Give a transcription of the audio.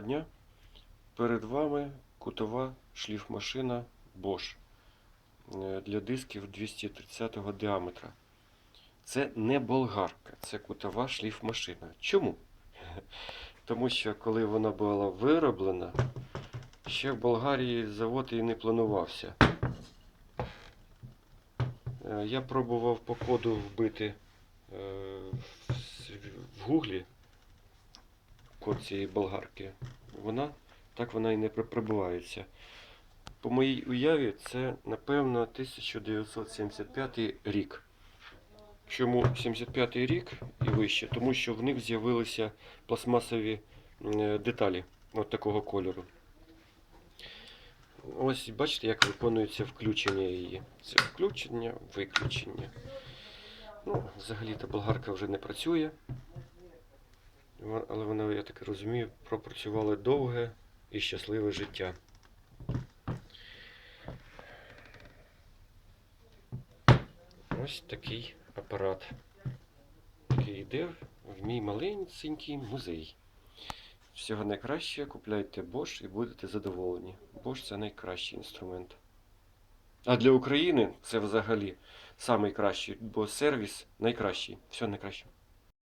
дня. Перед вами кутова шліфмашина Bosch е, для дисків 230 діаметра. Це не болгарка, це кутова шліфмашина. Чому? Тому що коли вона була вироблена, ще в Болгарії завод і не планувався. Е, Я пробував по коду вбити е, в гуглі код цієї болгарки. Вона так вона і не прибувається. По моїй уяві, це, напевно, 1975 рік. Чому 75 рік і вище? Тому що в них з'явилися пластмасові е, деталі от такого кольору. Ось бачите, як виконується включення її. Це включення, виключення. Ну, взагалі-то болгарка вже не працює. Але вона, я так розумію, пропрацювала довге і щасливе життя. Ось такий апарат, який йде в мій маленький музей. Всього найкраще, купляйте Bosch і будете задоволені. Bosch це найкращий інструмент. А для України це взагалі найкращий, бо сервіс найкращий. Все найкраще.